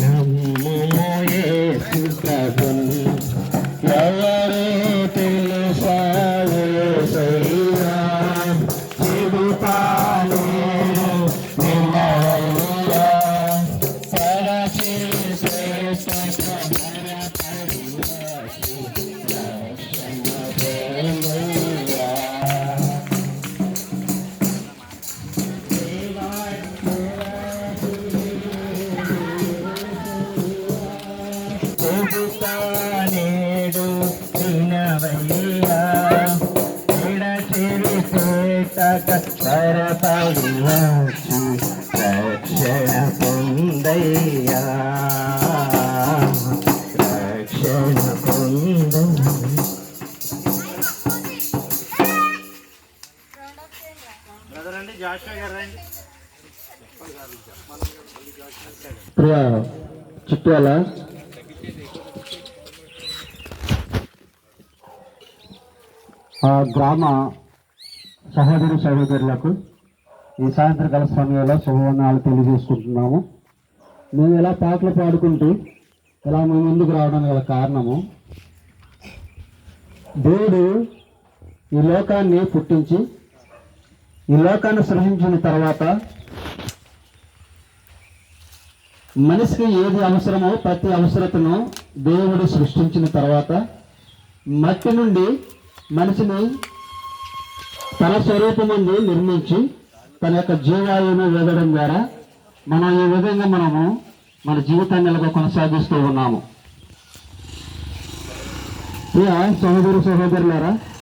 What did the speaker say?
Namo Maya Sutta Bandha నేడు వినవయ్యా. విడచిరి చేతక పరపడి వచ్చి రక్షణ పొందయ్యా. రక్షణ పొందయ్యా ప్రియ గ్రామ సహోదరి సహోదరులకు ఈ సాయంత్రకాల సమయంలో శుభవర్ణాలు తెలియజేసుకుంటున్నాము. మేము ఇలా పాటలు పాడుకుంటూ ఇలా మేము ముందుకు రావడానికి గల కారణము దేవుడు ఈ లోకాన్ని పుట్టించి ఈ లోకాన్ని సృష్టించిన తర్వాత మనిషికి ఏది అవసరమో ప్రతి అవసరతను దేవుడు సృష్టించిన తర్వాత మట్టి నుండి మనిషిని తన స్వరూపమందు నిర్మించి తన యొక్క జీవాయువును వేదడం ద్వారా మనం ఈ విధంగా మనము మన జీవితాన్ని ఎలాగో కొనసాగిస్తూ ఉన్నాము. ప్రియ సహోదరు సహోదరులారా